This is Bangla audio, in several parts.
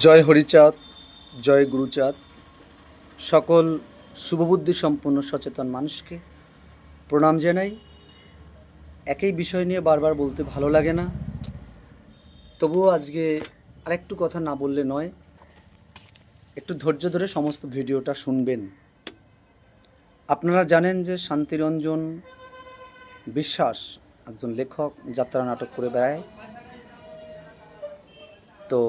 জয় হরিচাঁদ, জয় গুরুচাঁদ। সকল শুভবুদ্ধি সম্পন্ন সচেতন মানুষকে প্রণাম জানাই। একই বিষয় নিয়ে বারবার বলতে ভালো লাগে না। তবুও আজকে আরেকটু কথা না বললে নয়, একটু ধৈর্য ধরে সমস্ত ভিডিওটা শুনবেন। আপনারা জানেন যে শান্তিরঞ্জন বিশ্বাস একজন লেখক, যাত্রা নাটক করে বেড়ায়। তো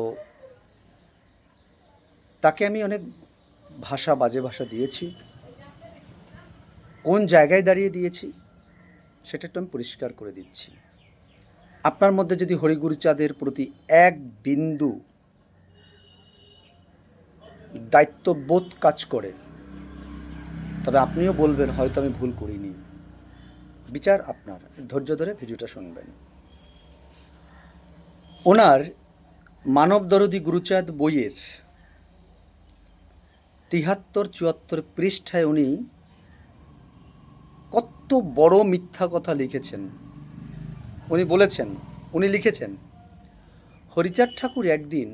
তাকে আমি অনেক ভাষা বাজে ভাষা দিয়েছি। কোন জায়গায় দাঁড়িয়ে দিয়েছি, সেটা একটু আমি পরিষ্কার করে দিচ্ছি। আপনার মধ্যে যদি হরিগুরুচাঁদের প্রতি এক বিন্দু দায়িত্ববোধ কাজ করে, তবে আপনিও বলবেন, হয়তো আমি ভুল করিনি। বিচার আপনার। ধৈর্য ধরে ভিডিওটা শুনবেন। ওনার মানব দরদি গুরুচাঁদ বইয়ের তিহাত্তর চুয়াত্তর পৃষ্ঠায় উনি কত বড় মিথ্যা কথা লিখেছেন। উনি বলেছেন, উনি লিখেছেন, হরিচাঁদ ঠাকুর একদিন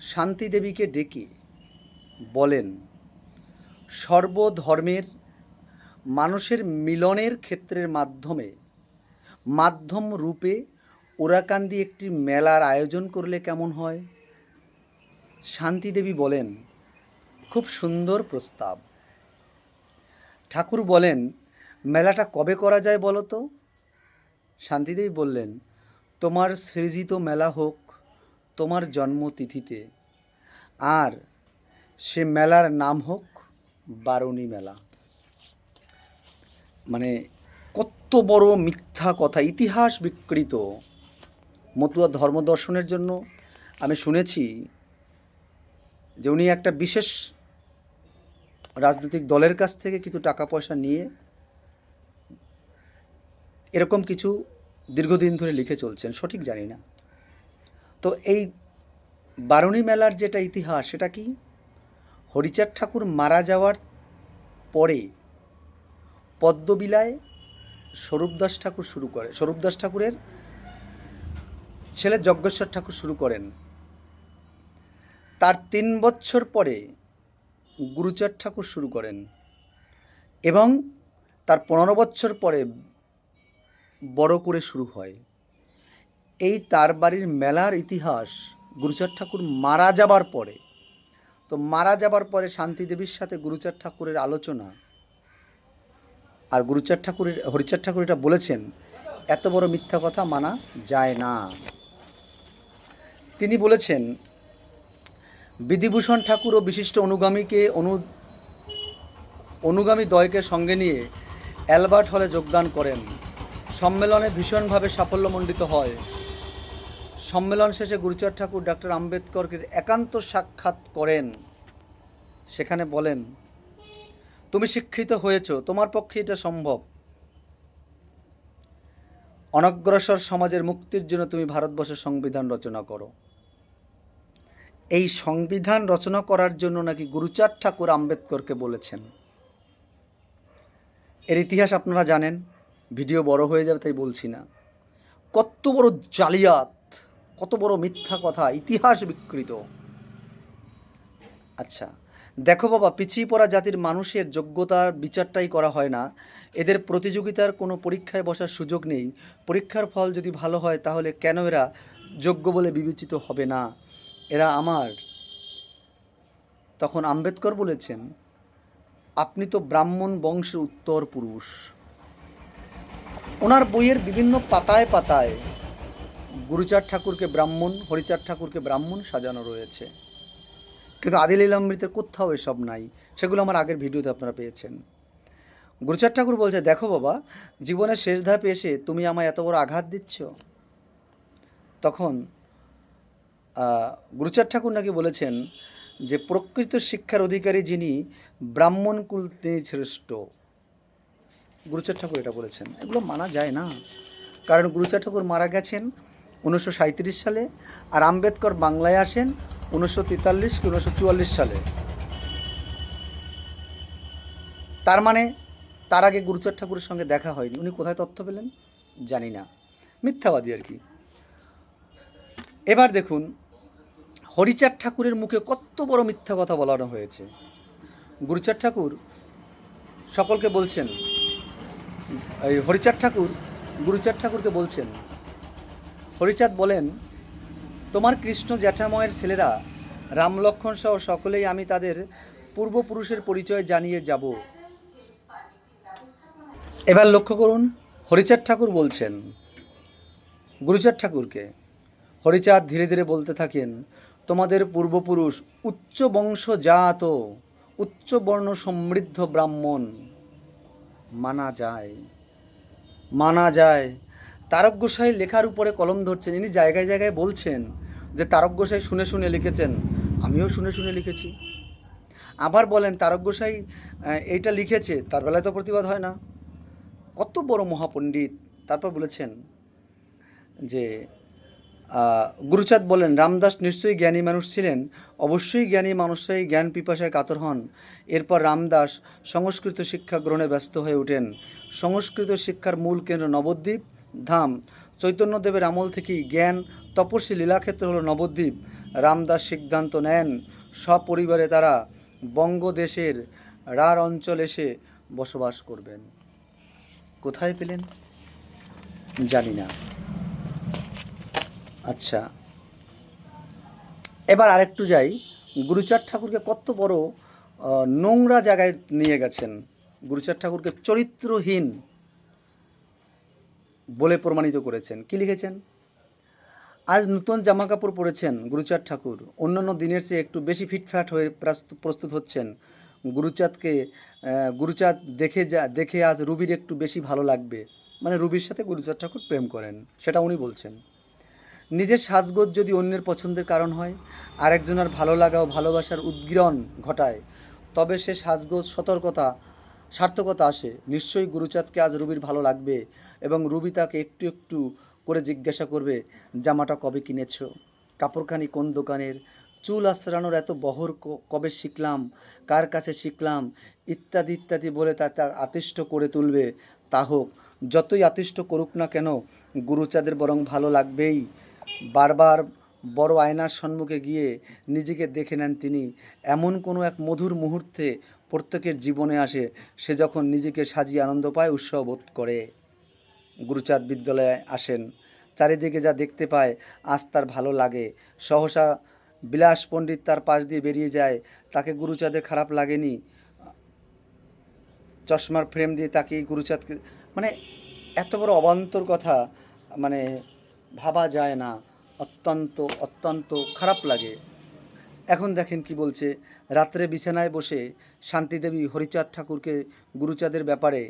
শান্তি দেবীকে ডেকে বলেন, সর্বধর্মের মানুষের মিলনের ক্ষেত্রের মাধ্যমে মাধ্যম রূপে ওরাকান্দি একটি মেলার আয়োজন করলে কেমন হয়? শান্তি দেবী বলেন খুব সুন্দর প্রস্তাব। ঠাকুর বলেন, মেলাটা কবে করা যায় বলো তো? শান্তিদেবী বললেন, তোমার সৃজিত মেলা হোক তোমার জন্মতিথিতে। আর সে মেলার নাম হোক বারুণী মেলা। মানে কত বড় মিথ্যা কথা, ইতিহাস বিকৃত। মতুয়া ধর্ম দর্শনের জন্য আমি শুনেছি যে উনি একটা বিশেষ রাজনৈতিক দলের কাছ থেকে কিছু টাকা পয়সা নিয়ে এরকম কিছু দীর্ঘদিন ধরে লিখে চলছেন, সঠিক জানি না। তো এই বারুণী মেলার যেটা ইতিহাস, সেটা কি? হরিচাঁদ ঠাকুর মারা যাওয়ার পরে পদ্মবিলায় স্বরূপদাস ঠাকুর শুরু করে স্বরূপদাস ঠাকুরের ছেলে যজ্ঞেশ্বর ঠাকুর শুরু করেন। তার তিন বছর পরে গুরুচাঁদ ঠাকুর শুরু করেন এবং তার পনেরো বছর পরে বড় করে শুরু হয়। এই তার বাড়ির মেলার ইতিহাস গুরুচাঁদ ঠাকুর মারা যাবার পরে। তো মারা যাবার পরে শান্তিদেবীর সাথে গুরুচাঁদ ঠাকুরের আলোচনা আর গুরুচাঁদ ঠাকুরের, হরিচাঁদ ঠাকুর এটা বলেছেন, এত বড় মিথ্যা কথা মানা যায় না। তিনি বলেছেন বিধিভূষণ ঠাকুর ও বিশিষ্ট অনুগামীকে অনু, অনুগামী দয়কে সঙ্গে নিয়ে অ্যালবার্ট হলে যোগদান করেন। সম্মেলনে ভীষণভাবে সাফল্যমণ্ডিত হয়। সম্মেলন শেষে গুরুচাঁদ ঠাকুর ডক্টর আম্বেদকরকে একান্ত সাক্ষাৎ করেন। সেখানে বলেন, তুমি শিক্ষিত হয়েছ, তোমার পক্ষে এটা সম্ভব। অনগ্রসর সমাজের মুক্তির জন্য তুমি ভারতবর্ষের সংবিধান রচনা করো। এই সংবিধান রচনা করার জন্য নাকি গুরুচাঁদ ঠাকুর আম্বেদকরকে বলেছেন। এর ইতিহাস আপনারা জানেন, ভিডিও বড় হয়ে যাবে তাই বলছি না। কত বড় জালিয়াত, কত বড় মিথ্যা কথা, ইতিহাস বিকৃত। আচ্ছা দেখো বাবা, পিছিয়ে পড়া জাতির মানুষের যোগ্যতার বিচারটাই করা হয় না। এদের প্রতিযোগিতার কোনো পরীক্ষায় বসার সুযোগ নেই। পরীক্ষার ফল যদি ভালো হয়, তাহলে কেন এরা যোগ্য বলে বিবেচিত হবে না? এরা আমার। তখন আম্বেদকর বলেছেন, আপনি তো ব্রাহ্মণ বংশের উত্তর পুরুষ। ওনার বইয়ের বিভিন্ন পাতায় পাতায় গুরুচাঁদ ঠাকুরকে ব্রাহ্মণ, হরিচাঁদ ঠাকুরকে ব্রাহ্মণ সাজানো রয়েছে। কিন্তু আদিল ইলামৃতের কোথাও এসব নাই। সেগুলো আমার আগের ভিডিওতে আপনারা পেয়েছেন। গুরুচাঁদ ঠাকুর বলছে, দেখো বাবা, জীবনের শেষ ধাপে এসে তুমি আমায় এত বড় আঘাত দিচ্ছ? তখন আহ, গুরুচাঁদ ঠাকুর নাকি বলেছেন যে প্রকৃত শিক্ষার অধিকারী যিনি ব্রাহ্মণ কুল তিনি শ্রেষ্ঠ। গুরুচার ঠাকুর এটা বলেছেন। এগুলো মানা যায় না। কারণ গুরুচার ঠাকুর মারা গেছেন উনিশশো সাঁইত্রিশ সালে আর আম্বেদকর বাংলায় আসেন উনিশশো তেতাল্লিশ কি উনিশশো চুয়াল্লিশ সালে। তার মানে তার আগে গুরুচার ঠাকুরের সঙ্গে দেখা হয়নি। উনি কোথায় তথ্য পেলেন? জানি না। মিথ্যাবাদী আর কি। এবার দেখুন হরিচাঁদ ঠাকুরের মুখে কত বড় মিথ্যা কথা বলানো হয়েছে। গুরুচাঁদ ঠাকুর সকলকে বলছেন, এই হরিচাঁদ ঠাকুর, গুরুচাঁদ ঠাকুরকে বলছেন, হরিচাঁদ বলেন, তোমার কৃষ্ণ জ্যাঠাময়ের ছেলেরা রাম লক্ষ্মণ সহ সকলেই আমি তাদের পূর্বপুরুষের পরিচয় জানিয়ে যাব। এবার লক্ষ্য করুন, হরিচাঁদ ঠাকুর বলছেন, গুরুচাঁদ ঠাকুরকে, হরিচাঁদ ধীরে ধীরে বলতে থাকেন তোমাদের পূর্বপুরুষ, উচ্চ বংশজাত, উচ্চ বর্ণ সমৃদ্ধ ব্রাহ্মণ। মানা যায়। মানা যায়। তারক গোসাই লেখার উপরে কলম ধরছেন। ইনি জায়গায় জায়গায় বলছেন যে তারক গোসাই শুনে শুনে লিখেছেন। আমিও শুনে শুনে লিখেছি। আবার বলেন, তারক গোসাই এইটা লিখেছে, তার বেলায় তো প্রতিবাদ হয় না। কত বড় মহাপণ্ডিত। তারপর বলেছেন যে গুরুচাঁদ বলেন, রামদাস নিশ্চয়ই জ্ঞানী মানুষ ছিলেন। অবশ্যই জ্ঞানী মানুষরাই জ্ঞান পিপাসায় কাতর হন। এরপর রামদাস সংস্কৃত শিক্ষা গ্রহণে ব্যস্ত হয়ে ওঠেন। সংস্কৃত শিক্ষার মূল কেন্দ্র নবদ্বীপ, ধাম। চৈতন্যদেবের আমল থেকেই জ্ঞান, তপস্বী লীলাক্ষেত্র হলো নবদ্বীপ। রামদাস সিদ্ধান্ত নেন, সপরিবারে তারা বঙ্গদেশের রার অঞ্চল এসে বসবাস করবেন। কোথায় পেলেন? জানি না। আচ্ছা। এবার আরেকটু যাই। গুরুচাঁদ ঠাকুরকে কত বড় নোংরা জায়গায় নিয়ে গেছেন। গুরুচাঁদ ঠাকুরকে চরিত্রহীন বলে প্রমাণিত করেছেন। কি লিখেছেন? আজ নতুন জামা কাপড় পরেছেন গুরুচাঁদ ঠাকুর। অন্যান্য দিনের চেয়ে একটু বেশি ফিটফাট হয়ে প্রস্তুত হচ্ছেন। গুরুচাঁদকে গুরুচাঁদ দেখে যা, দেখে আজ রুবির একটু বেশি ভালো লাগবে। মানে রুবির সাথে গুরুচাঁদ ঠাকুর প্রেম করেন, সেটা উনি বলছেন। নিজের সাজগোজ যদি অন্যের পছন্দের কারণ হয়, আরেকজনের ভালো লাগা ও ভালোবাসার উদ্গীরণ ঘটায়, তবে সে সাজগোজ, সতর্কতা, সার্থকতা আসে। নিশ্চয়ই গুরুচাঁদকে আজ রুবির ভালো লাগবে এবং রুবি তাকে একটু একটু করে জিজ্ঞাসা করবে, জামাটা কবে কিনেছো? কাপড়খানি কোন দোকানের? চুল আশ্রানোর এত বহর কবে শিখলাম? কার কাছে শিখলাম? ইত্যাদি ইত্যাদি বলে তা তাকে আতিষ্ট করে তুলবে। তা হোক, যতই আতিষ্ট করুক না কেন, গুরুচাঁদের বরং ভালো লাগবেই। বারবার বড় আয়নার সম্মুখে গিয়ে নিজেকে দেখে নেন তিনি। এমন কোনো এক মধুর মুহূর্তে প্রত্যেকের জীবনে আসে, সে যখন নিজেকে সাজিয়ে আনন্দ পায় উৎসব বোধ করে। গুরুচাঁদ বিদ্যালয়ে আসেন। চারিদিকে যা দেখতে পায়, আজ তার ভালো লাগে। সহসা বিলাস পণ্ডিত তার পাশ দিয়ে বেরিয়ে যায়। তাকে গুরুচাঁদের খারাপ লাগেনি। চশমার ফ্রেম দিয়ে তাকে গুরুচাঁদকে মানে এত বড় অবান্তর কথা মানে ভাবা যায় না। অত্যন্ত অত্যন্ত খারাপ লাগে। এখন দেখেন কি বলছে, রাত্রে বিছানায় বসে শান্তিদেবী হরিচাঁদ ঠাকুরকে গুরুচাঁদের ব্যাপারে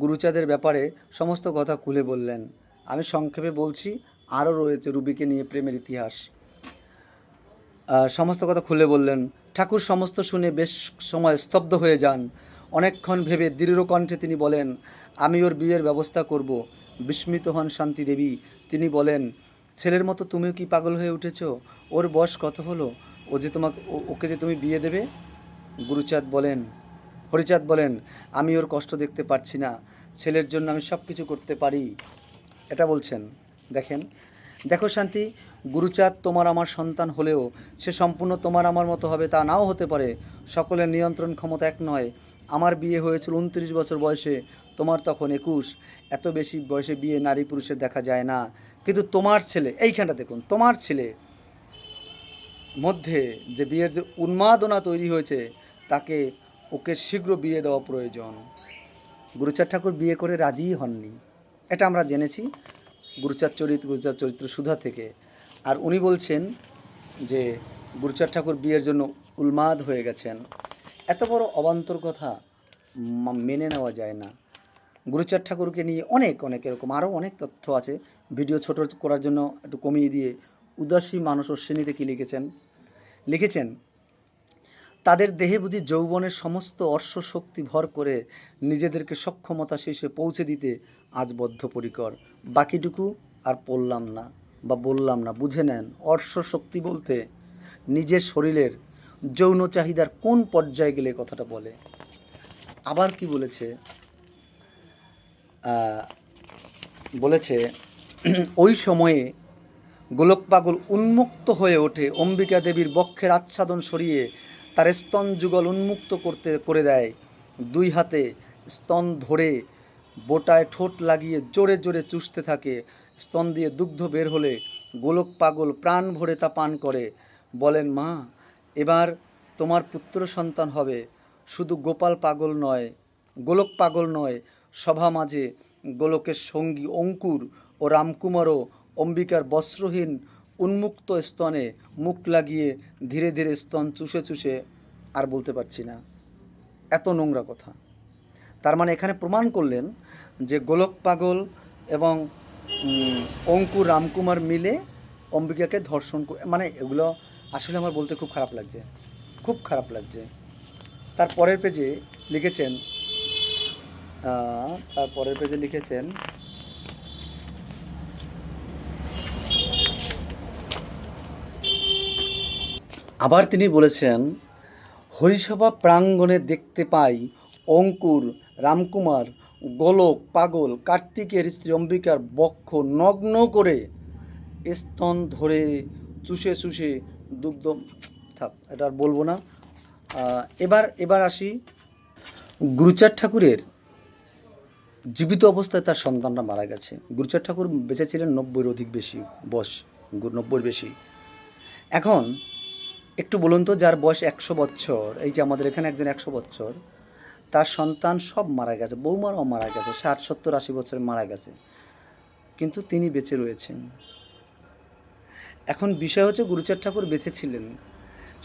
গুরুচাঁদের ব্যাপারে সমস্ত কথা খুলে বললেন। আমি সংক্ষেপে বলছি, আরও রয়েছে রুবিকে নিয়ে প্রেমের ইতিহাস। সমস্ত কথা খুলে বললেন। ঠাকুর সমস্ত শুনে বেশ সময় স্তব্ধ হয়ে যান। অনেকক্ষণ ভেবে দৃঢ় কণ্ঠে তিনি বলেন, আমি ওর বিয়ের ব্যবস্থা করব। বিস্মিত হন শান্তি দেবী। তিনি বলেন, ছেলের মতো তুমিও কি পাগল হয়ে উঠেছ? ওর বয়স কত হলো? ও যে তোমাকে ওকে যে তুমি বিয়ে দেবে? গুরুচাঁদ বলেন, হরিচাঁদ বলেন, আমি ওর কষ্ট দেখতে পারছি না। ছেলের জন্য আমি সব কিছু করতে পারি। এটা বলছেন। দেখেন, দেখো শান্তি, গুরুচাঁদ তোমার আমার সন্তান হলেও সে সম্পূর্ণ তোমার আমার মতো হবে তা নাও হতে পারে। সকলের নিয়ন্ত্রণ ক্ষমতা এক নয়। আমার বিয়ে হয়েছিল উনত্রিশ বছর বয়সে, তোমার তখন একুশ। এত বেশি বয়সে বিয়ে নারী পুরুষের দেখা যায় না। কিন্তু তোমার ছেলে, এইখানটা দেখুন, তোমার ছেলে মধ্যে যে বিয়ের যে উন্মাদনা তৈরি হয়েছে, তাকে ওকে শীঘ্র বিয়ে দেওয়া প্রয়োজন। গুরুচাঁদ ঠাকুর বিয়ে করে রাজিই হননি। এটা আমরা জেনেছি গুরুচার চরিত্র গুরুচার চরিত্র সুধা থেকে। আর উনি বলছেন যে, গুরুচাঁদ ঠাকুর বিয়ের জন্য উন্মাদ হয়ে গেছেন। এত বড় অবান্তর কথা মেনে নেওয়া যায় না। গুরুচাঁদ ঠাকুরকে নিয়ে অনেক অনেক এরকম আরও অনেক তথ্য আছে। ভিডিও ছোট করার জন্য একটু কমিয়ে দিয়ে উদাসী মানুষ ও শ্রেণীতে কী লিখেছেন? লিখেছেন, তাদের দেহে বুঝি যৌবনের সমস্ত অর্শ শক্তি ভর করে নিজেদেরকে সক্ষমতা শেষে পৌঁছে দিতে আজ বদ্ধপরিকর। বাকিটুকু আর পড়লাম না বা বললাম না, বুঝে নেন। অর্শ শক্তি বলতে নিজের শরীরের যৌন চাহিদার কোন পর্যায়ে গেলে কথাটা বলে? আবার কি বলেছে? বলেছে, ওই সময়ে গোলক পাগল উন্মুক্ত হয়ে ওঠে, অম্বিকা দেবীর বক্ষের আচ্ছাদন সরিয়ে তার স্তন যুগল উন্মুক্ত করতে, করে দেয়। দুই হাতে স্তন ধরে বোটায় ঠোঁট লাগিয়ে জোরে জোরে চুষতে থাকে। স্তন দিয়ে দুগ্ধ বের হলে গোলক পাগল প্রাণ ভরে তা পান করে। বলেন, মা এবার তোমার পুত্র সন্তান হবে। শুধু গোপাল পাগল নয়, গোলক পাগল নয়, সভা মাঝে গোলকের সঙ্গী অঙ্কুর ও রামকুমারও অম্বিকার বস্ত্রহীন উন্মুক্ত স্তনে মুখ লাগিয়ে ধীরে ধীরে স্তন চুষে চুষে আর বলতে পারছি না। এত নোংরা কথা। তার মানে এখানে প্রমাণ করলেন যে গোলক পাগল এবং অঙ্কুর রামকুমার মিলে অম্বিকাকে ধর্ষণ মানে এগুলো আসলে আমার বলতে খুব খারাপ লাগছে। খুব খারাপ লাগছে। তার পরের পেজে লিখেছেন তার পরের পেজে লিখেছেন, আবার তিনি বলেছেন, হরিসভা প্রাঙ্গণে দেখতে পাই অঙ্কুর, রামকুমার, গোলক, পাগল, কার্তিকের স্ত্রী অম্বিকার বক্ষ নগ্ন করে স্তন ধরে চুষে চুষে দুগ্ধ, থাক, এটা আর বলব না। এবার এবার আসি। গুরুচাঁদ ঠাকুরের জীবিত অবস্থায় তার সন্তানরা মারা গেছে। গুরুচাঁদ ঠাকুর বেঁচে ছিলেন নব্বইয়ের অধিক বেশি বয়স নব্বইয়ের বেশি। এখন একটু বলুন তো, যার বয়স একশো বছর, এই যে আমাদের এখানে একজন একশো বছর, তার সন্তান সব মারা গেছে, বৌমারাও মারা গেছে, ষাট, সত্তর, আশি বছরে মারা গেছে। কিন্তু তিনি বেঁচে রয়েছেন। এখন বিষয় হচ্ছে গুরুচার ঠাকুর বেঁচে ছিলেন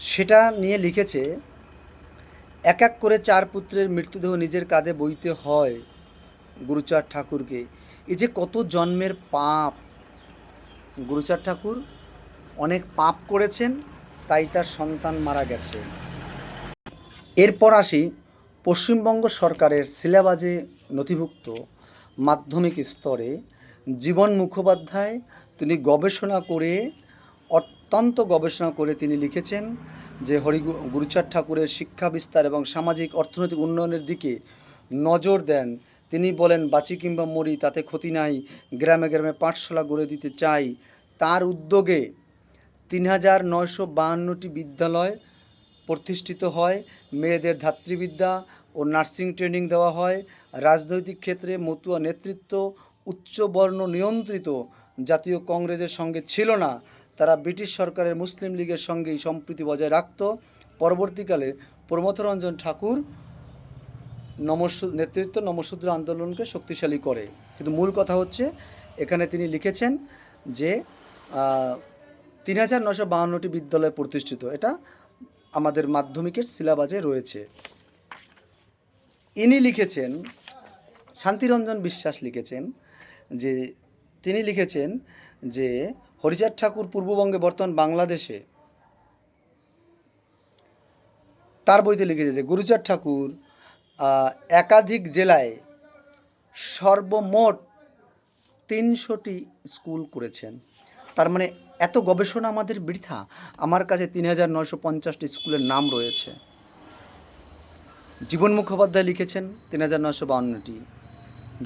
সেটা নিয়ে লিখেছে, এক এক করে চার পুত্রের মৃত্যুদেহ নিজের কাঁধে বইতে হয় গুরুচার ঠাকুরকে। এই যে কত জন্মের পাপ। গুরুচার ঠাকুর অনেক পাপ করেছেন, তাই তার সন্তান মারা গেছে। এরপর আসি পশ্চিমবঙ্গ সরকারের সিলেবাসে নথিভুক্ত মাধ্যমিক স্তরে জীবন মুখোপাধ্যায় তিনি গবেষণা করে অত্যন্ত গবেষণা করে তিনি লিখেছেন যে হরি গুরুচাঁদ ঠাকুরের শিক্ষা বিস্তার এবং সামাজিক অর্থনৈতিক উন্নয়নের দিকে নজর দেন। তিনি বলেন, বাঁচি কিংবা মরি, তাতে ক্ষতি নাই। গ্রামে গ্রামে পাঠশালা গড়ে দিতে চাই। তার উদ্যোগে তিন হাজার নয়শো বাহান্নটি বিদ্যালয় প্রতিষ্ঠিত হয়। মেয়েদের ধাত্রীবিদ্যা ও নার্সিং ট্রেনিং দেওয়া হয়। রাজনৈতিক ক্ষেত্রে মতুয়া নেতৃত্ব, উচ্চবর্ণ নিয়ন্ত্রিত জাতীয় কংগ্রেসের সঙ্গে ছিল না। তারা ব্রিটিশ সরকারের মুসলিম লীগের সঙ্গেই সম্প্রীতি বজায় রাখত। পরবর্তীকালে প্রমথরঞ্জন ঠাকুর নমস্য, নেতৃত্ব নমশূদ্র আন্দোলনকে শক্তিশালী করে। কিন্তু মূল কথা হচ্ছে, এখানে তিনি লিখেছেন যে তিন হাজার নশো বাহান্নটি বিদ্যালয় প্রতিষ্ঠিত। এটা আমাদের মাধ্যমিকের সিলেবাসে রয়েছে। ইনি লিখেছেন, শান্তিরঞ্জন বিশ্বাস লিখেছেন যে, তিনি লিখেছেন যে হরিচাঁদ ঠাকুর পূর্ববঙ্গে বর্তমান বাংলাদেশে, তার বইতে লিখেছে যে গুরুচাঁদ ঠাকুর একাধিক জেলায় সর্বমোট তিনশোটি স্কুল করেছেন। তার মানে এত গবেষণা আমাদের বৃথা। আমার কাছে তিন হাজার নয়শো পঞ্চাশটি স্কুলের নাম রয়েছে। জীবন মুখোপাধ্যায় লিখেছেন তিন হাজার নয়শো বাউন্নটি।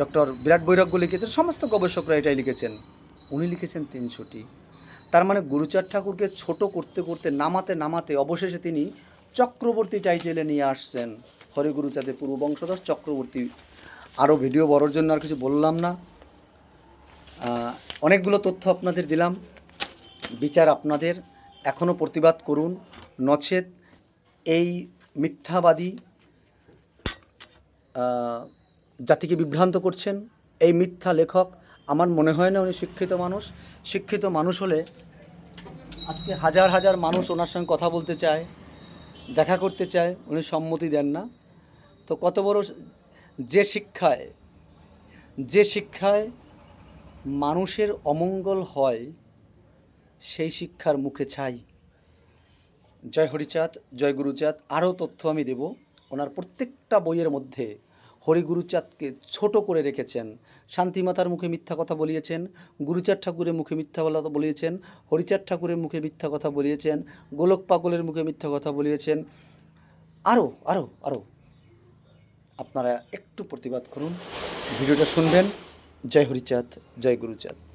ডক্টর বিরাট বৈরাগ্য লিখেছেন, সমস্ত গবেষকরা এটাই লিখেছেন। উনি লিখেছেন তিনশোটি। তার মানে গুরুচাঁদ ঠাকুরকে ছোট করতে করতে, নামাতে নামাতে অবশেষে তিনি চক্রবর্তী টাইটেলে নিয়ে আসছেন। হরিগুরুচাঁদের পূর্ব বংশধর চক্রবর্তী। আরও ভিডিও বড়োর জন্য আর কিছু বললাম না। অনেকগুলো তথ্য আপনাদের দিলাম। বিচার আপনাদের। এখনও প্রতিবাদ করুন। নচেত এই মিথ্যাবাদী জাতিকে বিভ্রান্ত করছেন। এই মিথ্যা লেখক আমার মনে হয় না উনি শিক্ষিত মানুষ। শিক্ষিত মানুষ হলে আজকে হাজার হাজার মানুষ ওনার সঙ্গে কথা বলতে চায়, দেখা করতে চায়, উনি সম্মতি দেন না। তো কত বড় যে শিক্ষায় যে শিক্ষায় মানুষের অমঙ্গল হয়, সেই শিক্ষার মুখে ছাই। জয় হরিচাঁদ, জয় গুরুচাঁদ, আরও তথ্য আমি দেব। ওনার প্রত্যেকটা বইয়ের মধ্যে হরিগুরুচাঁদকে ছোট করে রেখেছেন। শান্তিমাতার মুখে মিথ্যা কথা বলিয়েছেন, গুরুচাঁদ ঠাকুরের মুখে মিথ্যা কথা বলিয়েছেন, হরিচাঁদ ঠাকুরের মুখে মিথ্যা কথা বলিয়েছেন, গোলক পাগলের মুখে মিথ্যা কথা বলিয়েছেন। আরও আরও আরও আপনারা একটু প্রতিবাদ করুন। ভিডিওটা শুনবেন। জয় হরিচাঁদ, জয় গুরুচাঁদ।